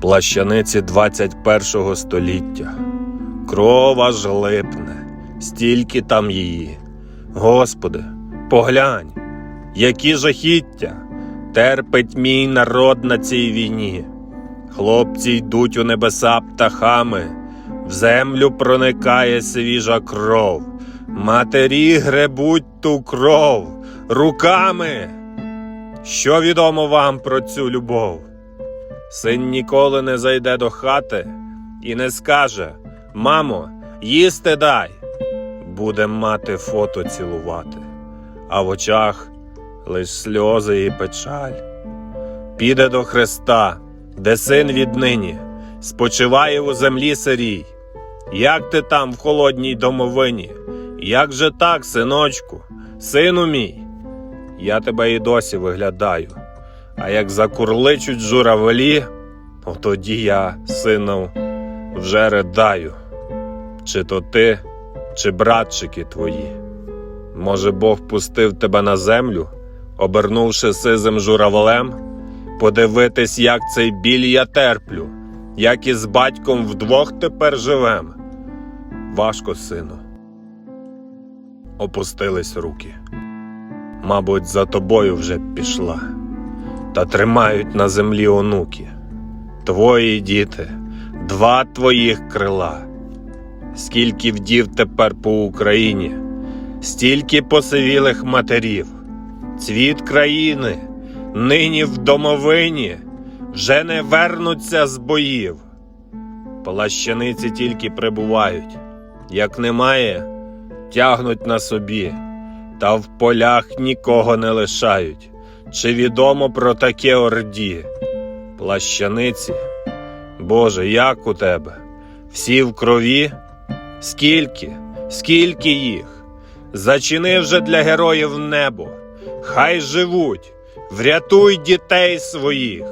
Плащаниці 21 століття. Кров аж липне, стільки там її. Господи, поглянь, які жахіття терпить мій народ на цій війні. Хлопці йдуть у небеса птахами, в землю проникає свіжа кров. Матері гребуть ту кров руками. Що відомо вам про цю любов? Син ніколи не зайде до хати і не скаже Мамо, їсти дай. Буде мати фото цілувати, а в очах лиш сльози і печаль. Піде до Христа, де син віднині спочиває у землі сирій. Як ти там в холодній домовині? Як же так, синочку, сину мій? Я тебе і досі виглядаю. А як закурличуть журавлі, о тоді я, сину, вже ридаю. Чи то ти, чи братчики твої. Може, Бог пустив тебе на землю, обернувши сизим журавлем, подивитись, як цей біль я терплю, як із батьком вдвох тепер живем. Важко, сину. Опустились руки. Мабуть, за тобою вже пішла, та тримають на землі онуки. Твої діти, два твоїх крила. Скільки вдів тепер по Україні, стільки посивілих матерів, цвіт країни, нині в домовині вже не вернуться з боїв. Плащаниці тільки прибувають, як немає, тягнуть на собі, та в полях нікого не лишають. Чи відомо про таке орді? Плащаниці, Боже, як у тебе? Всі в крові? Скільки, скільки їх? Зачини вже для героїв небо, хай живуть, врятуй дітей своїх.